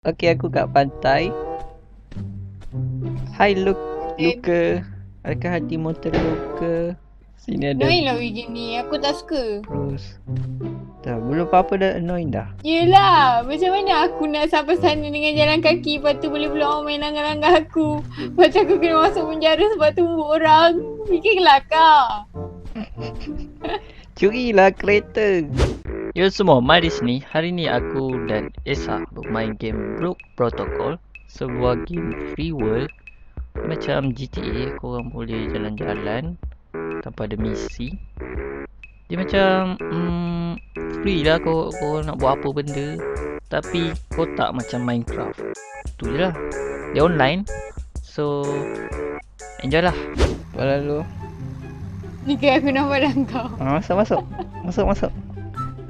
Okey, aku kat pantai. Hai Luk Eh. Luka. Adakah hatimu terluka? Sini ada Annoying lah weekend ni. Aku tak suka. Rose. Dah, belum apa-apa dah annoying dah. Yelah, macam mana aku nak sampai sana dengan jalan kaki Lepas tu boleh-boleh orang main langgar-langgar aku Lepas tu aku kena masuk penjara sebab tumbuk orang Fikir kelakar Curilah kereta. Yo semua, mari sini. Hari ni aku dan Esa bermain game Brook Protocol. Sebuah game free world. Macam GTA, korang boleh jalan-jalan tanpa ada misi. Dia macam mm, free lah kau, kau nak buat apa benda. Tapi kau tak macam Minecraft. Tu je lah. Dia online. So, enjoy lah. Lalu. Ni kan aku nampak dah kau Ah, masuk masuk. Masuk masuk.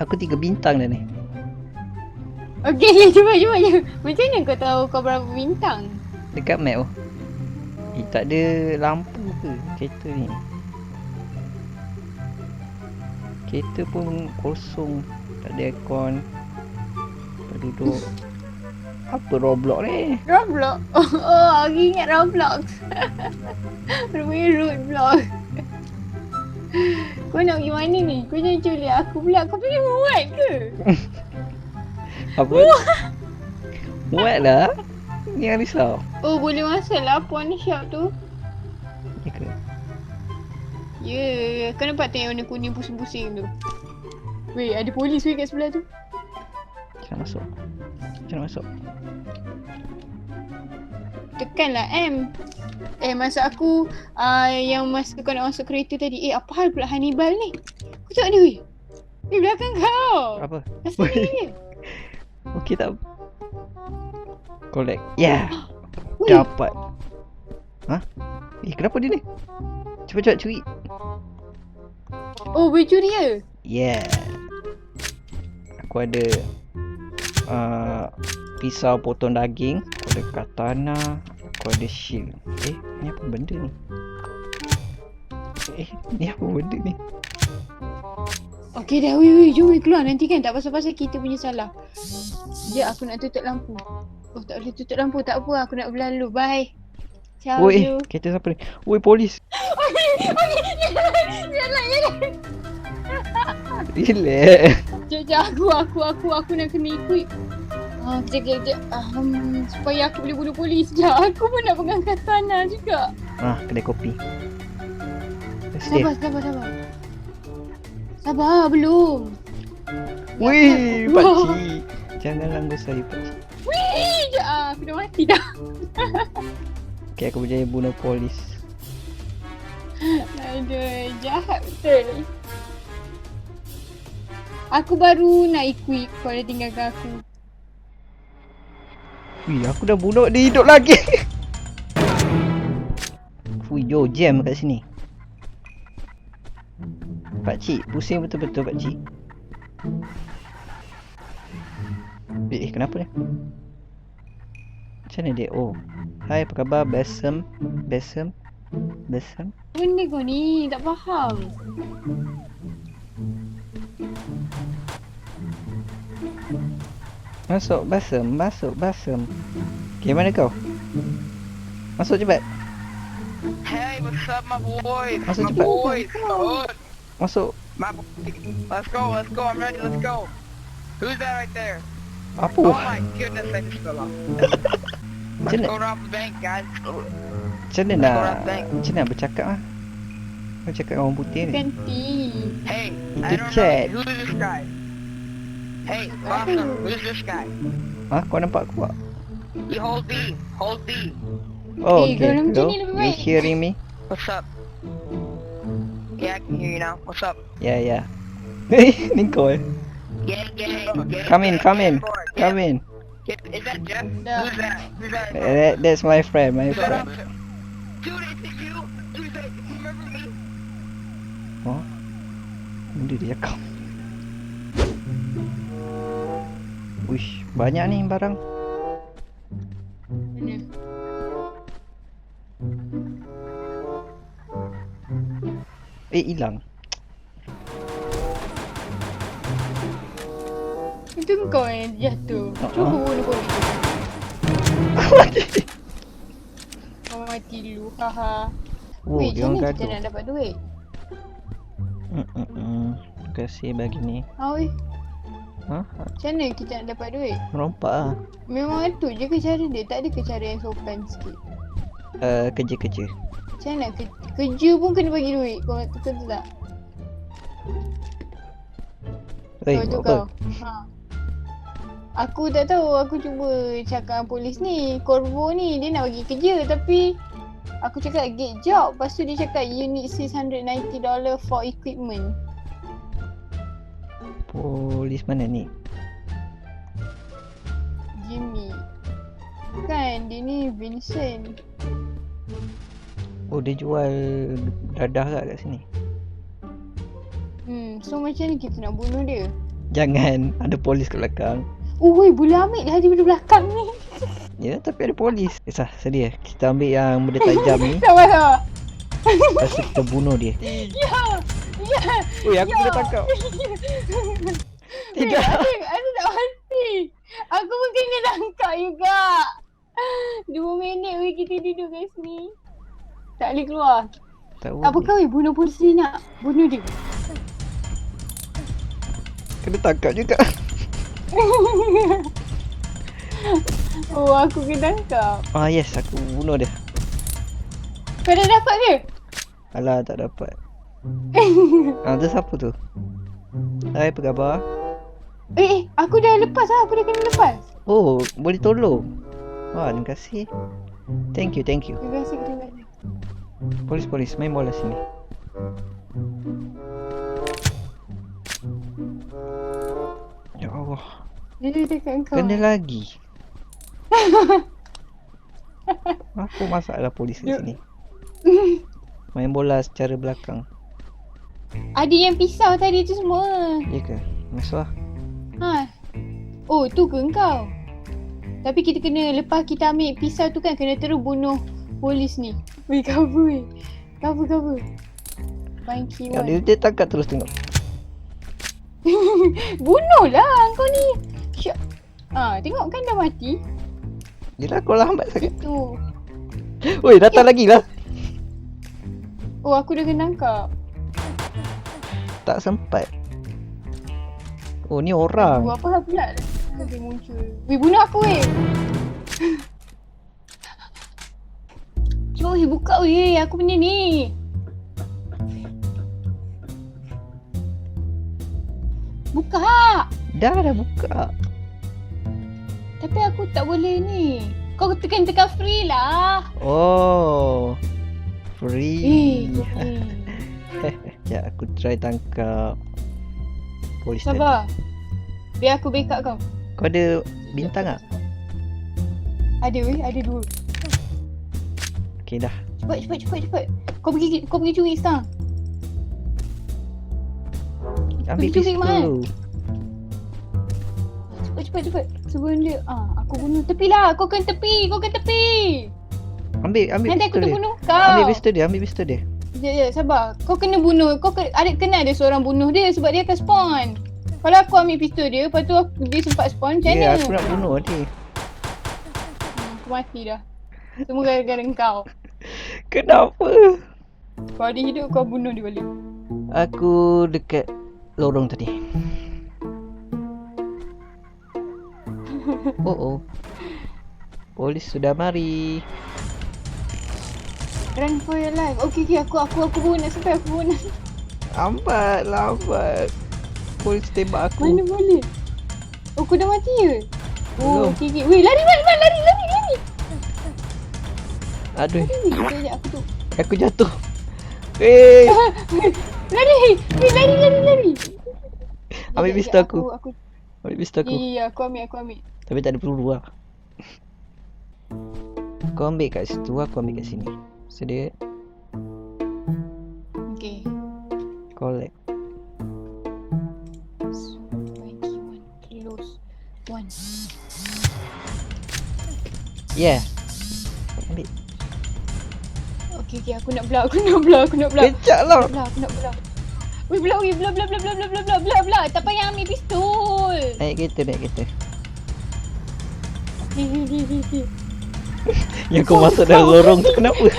Aku tiga bintang dah ni. Okay, okay, cuba, cuba, cuba Macam mana kau tahu kau berapa bintang? Dekat map tu. Eh, tak ada lampu ke kereta ni? Kereta pun kosong. Tak ada aircon. Tak duduk. Apa Roblox ni? Roblox? Oh, oh aku ingat Roblox Rupanya Roadblock Kau nak pergi mana ni? Kau jangan culik aku pula Kau pergi muat ke? Apa? Muat lah. Ni yang risau. Oh boleh masuk lah pawn shop tu Ya ke? Ya, yeah, kau nampak tak yang warna kuning pusing-pusing tu? Weh, ada polis weh kat sebelah tu. Macam masuk? Macam masuk? Tekanlah M. Eh, masa aku uh, yang masa kau nak masuk kereta tadi, eh apa hal pula Hannibal ni? Kau tengok dia weh. Di belakang kau. Apa? Asal dia? Okey tak? Collect. Ya. Yeah. Weh, Dapat. Ha? Eh, kenapa dia ni? Cepat-cepat curi. oh boleh curi ke? Yeah. Aku ada uh, pisau potong daging, aku ada katana, aku ada shield. Eh, ni apa benda ni? Eh, ni apa benda ni? Okey dah, weh weh, jom weh keluar nanti kan tak pasal-pasal kita punya salah. Sekejap aku nak tutup lampu. Oh tak boleh tutup lampu, tak apa aku nak berlalu. Bye. Ciao. Oi, eh, kereta siapa ni? Oi, polis. Jalan, jalan. Relax. Sekejap, sekejap. Aku, aku, aku, aku nak kena ikut. Ah, kejap, kejap, kejap. Um, supaya aku boleh bunuh polis. Sekejap, aku pun nak pegang katana juga. Ah, kedai kopi. Sabar, sabar, sabar. Sabar, belum. Wih, Wow. pakcik. Jangan langgar saya, pakcik. Wih, sekejap. Ah, aku dah mati dah. Okay, aku berjaya bunuh polis. Aduh, jahat betul. Aku baru nak ikut kau dah tinggalkan aku. Wih, aku dah bunuh dia hidup lagi. Wih, yo jam kat sini. Pakcik, pusing betul-betul pakcik. Eh, eh, kenapa ni? Macam mana dia? Oh. Hai, apa khabar? Besem? Besem? Besem? Benda kau ni, tak faham. Masuk, Basem. Masuk, Basem. Okay, mana kau? Masuk cepat. Hey, what's up, my boys? Masuk my cepat. boys, Masuk. my. Let's go, let's go. I'm ready. Let's go. Who's that right there? Apa? Oh my goodness, I just fell off. Macam Let's go rob the bank, guys. Macam mana nak. Macam mana nak bercakap ah? Kau cakap dengan orang putih ni Ganti. Hey, Itu I don't chat. know who's this guy. Hey, Blossom, who's this guy? Ha? Kau nampak aku tak? You hold B, hold B. Oh okay kalau macam Hello? ni lebih You baik. hearing me? What's up? Yeah, I can hear you now. What's up? Yeah, yeah. Ni kau eh Gang, gang, gang. Come in, come in, gang, gang. come in Is that Jeff? Dah. Who's that? Who's that? Eh, that, That's my friend my Shut friend up. Dude, it's you. Dude, that, you remember me? Oh Benda dia cakap Wish Banyak ni barang Mana? Eh hilang Itu kau yang jatuh. Cuba Ah. bunuh polis. mati. Kau mati dulu. Haha. Oh, Weh, dia orang mana kita gaduh. nak dapat duit? Mm-mm. Terima kasih bagi ni. Weh. Ha? Macam mana kita nak dapat duit? Merompak ah. Memang tu je ke cara dia. Tak ada ke cara yang sopan sikit. Uh, kerja-kerja. Macam mana ke, kerja pun kena bagi duit. Kau betul tu tak? Oi, kau tu buat apa? kau. Ha. Aku tak tahu. Aku cuba cakap dengan polis ni. Corvo ni dia nak bagi kerja tapi aku cakap get job. Lepas tu dia cakap you need $690 for equipment. Polis mana ni? Jimmy. Kan dia ni Vincent. Oh, dia jual dadah kat kat sini. Hmm, so macam ni kita nak bunuh dia? Jangan, ada polis kat belakang. Oh, weh, boleh ambil dah daripada belakang ni. Ya, tapi ada polis. Eh, sah, sedia. Kita ambil yang benda tajam ni. Sabar. Lepas tu kita bunuh dia. Ya, ya. Ui, aku ya. boleh tangkap. Weh, Tidak. Aku, aku tak mati. Aku pun kena tangkap juga. Dua minit weh kita duduk kat sini. Tak boleh keluar. Tak Apa boleh. kau weh bunuh polis ni nak? Bunuh dia. Kena tangkap juga. Oh, aku kena tangkap. Ah, yes. Aku bunuh dia. Kau dah dapat ke? Alah, tak dapat. Ah, tu siapa tu? Hai, apa khabar? Eh, eh, aku dah lepas lah. Aku dah kena lepas. Oh, boleh tolong. Wah, terima kasih. Thank you, thank you. Terima kasih, terima kasih. Polis, polis. Main bola sini. Ya Allah. Dia dekat kau. Kena lagi. Apa masalah polis kat sini? Main bola secara belakang. Ada yang pisau tadi tu semua. Ya ke? Masuk lah. Ha. Oh, tu ke engkau? Tapi kita kena lepas kita ambil pisau tu kan kena terus bunuh polis ni. Weh, cover weh. Cover, cover. Monkey Ya, dia, dia tangkap terus tengok. Bunuh lah kau ni. Syak. Ah, tengok kan dah mati. Yelah kau lambat sangat. Tu. Oi, datang lagi lah. Oh, aku dah kena tangkap. Tak sempat. Oh, ni orang. Apa pula dia muncul. Weh, bunuh aku weh. Cuba weh, buka weh. Aku punya ni. Buka. Dah dah buka. Tapi aku tak boleh ni. Kau tekan tekan free lah. Oh. Eh, Free. Ya, aku try tangkap polis tadi. Sabar. Biar aku backup kau. Kau ada bintang tak? Ada weh, ada dua. Okay dah. Cepat, cepat, cepat, cepat. Kau pergi kau pergi curi sekarang. Ambil Pergi curi pistol mana? Cepat, cepat, cepat. Sebelum dia, ah, aku bunuh. Tepi lah. Kau kan tepi. Kau kan tepi. Ambil, ambil Nanti aku pistol dia. terbunuh kau. Ambil pistol dia, ambil pistol dia. Ya, ya, sabar. Kau kena bunuh. Kau ke, ada kena ada seorang bunuh dia sebab dia akan spawn. Kalau aku ambil pistol dia, lepas tu aku, dia sempat spawn, macam Ya, mana? aku nak bunuh dia. Hmm, Aku mati dah. Semua gara-gara kau. Kenapa? Kau ada hidup, kau bunuh dia balik. Aku dekat lorong tadi. Oh oh. Polis sudah mari. Run for your life. Okay, okay. Aku, aku, aku baru nak sampai. Aku baru nak Lambat, lambat. Polis tembak aku. Mana boleh? Oh, kau dah mati ke? Oh, Belum. okay, okay. Weh, lari, lari, lari, lari, lari, lari. Aduh, Lari, weh. Aku tu. aku jatuh. Eh, lari, weh, lari, lari, lari. Ambil Sekejap, pistol sekejap. aku. Aku, ambil pistol Ya, aku. ya, ya. Aku ambil, aku ambil. Tapi tak ada peluru lah. Kau ambil kat situ, aku ambil kat sini. Sedia, Okay. collect. So, one. Close. One. Yeah. Ambil. Okay, okay. Aku nak belah, aku nak belah, aku nak belah. Kejap lah. Belah, aku nak belah. Weh, belah, weh. Belah, belah, belah, belah, belah, belah, belah, belah, belah. Tak payah ambil pistol. Naik kereta, naik kereta. Yang kau masuk dalam lorong tu kenapa?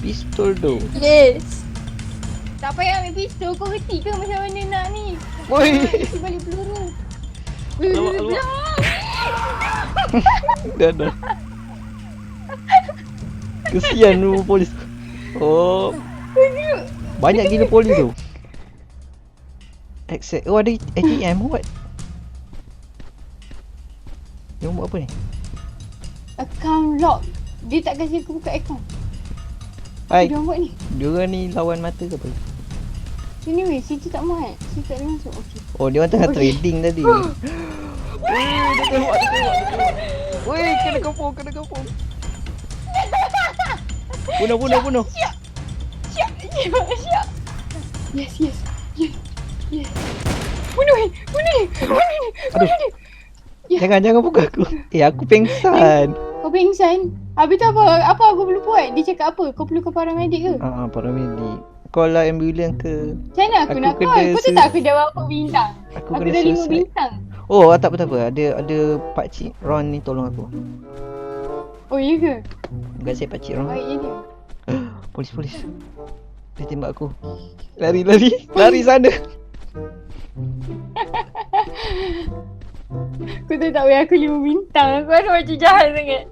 Pistol tu. Yes. Tak payah ambil pistol. Kau reti ke macam mana nak ni? Oi. Isi balik peluru. Alamak, alamak. Dah dah. Kesian tu polis. Oh. Banyak gila polis tu. Accept. Oh ada ATM what? Dia buat apa ni? Account lock. Dia tak kasi aku buka account. Hai, Dia orang buat ni. dia orang ni lawan mata ke apa? Sini weh, situ tak muat. Situ tak boleh masuk. Okey. Oh, dia orang tengah Okay. trading tadi. Weh, dia tembak. Weh, kena kepung, kena kepung. Bunuh, bunuh, bunuh. Siap, siap, siap. Yes, yes, yes, yes. Bunuh ni, bunuh ni, bunuh ni, Aduh. bunuh ni. Ya. Jangan, jangan buka aku. Eh, aku pengsan. Kau pingsan. Habis tu apa, apa aku perlu buat? Dia cakap apa? Kau perlu ke paramedik ke? Ah, uh, paramedik. Call lah ambulans ke. Macam mana aku, Aku nak call? Kau tahu tak aku dah berapa bintang? Aku, Aku, dah lima bintang. Oh, tak apa, tak apa. Ada ada Pak Cik Ron ni tolong aku. Oh iya ke? Terima kasih Pak Cik Ron. Baik je dia. Polis, polis. Dia tembak aku. Lari, lari. Lari sana. Kau tahu tak weh aku lima bintang. Aku rasa macam jahat sangat.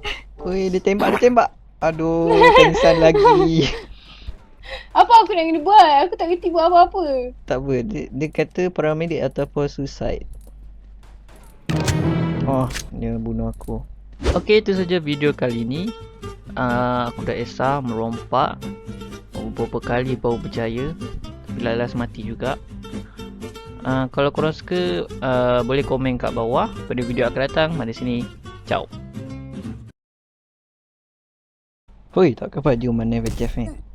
Oi, dia tembak, dia tembak. Aduh, pengsan lagi. Apa aku nak kena buat? Aku tak kerti buat apa-apa. Tak apa, dia, dia kata paramedik ataupun suicide. Oh, dia bunuh aku. Okey, itu saja video kali ini. Uh, aku dah Esa merompak beberapa kali baru berjaya. Tapi lalas mati juga. Uh, kalau korang suka, uh, boleh komen kat bawah pada video akan datang. Mari sini. Ciao. Hoi, tak apa baju mana Jeff ni?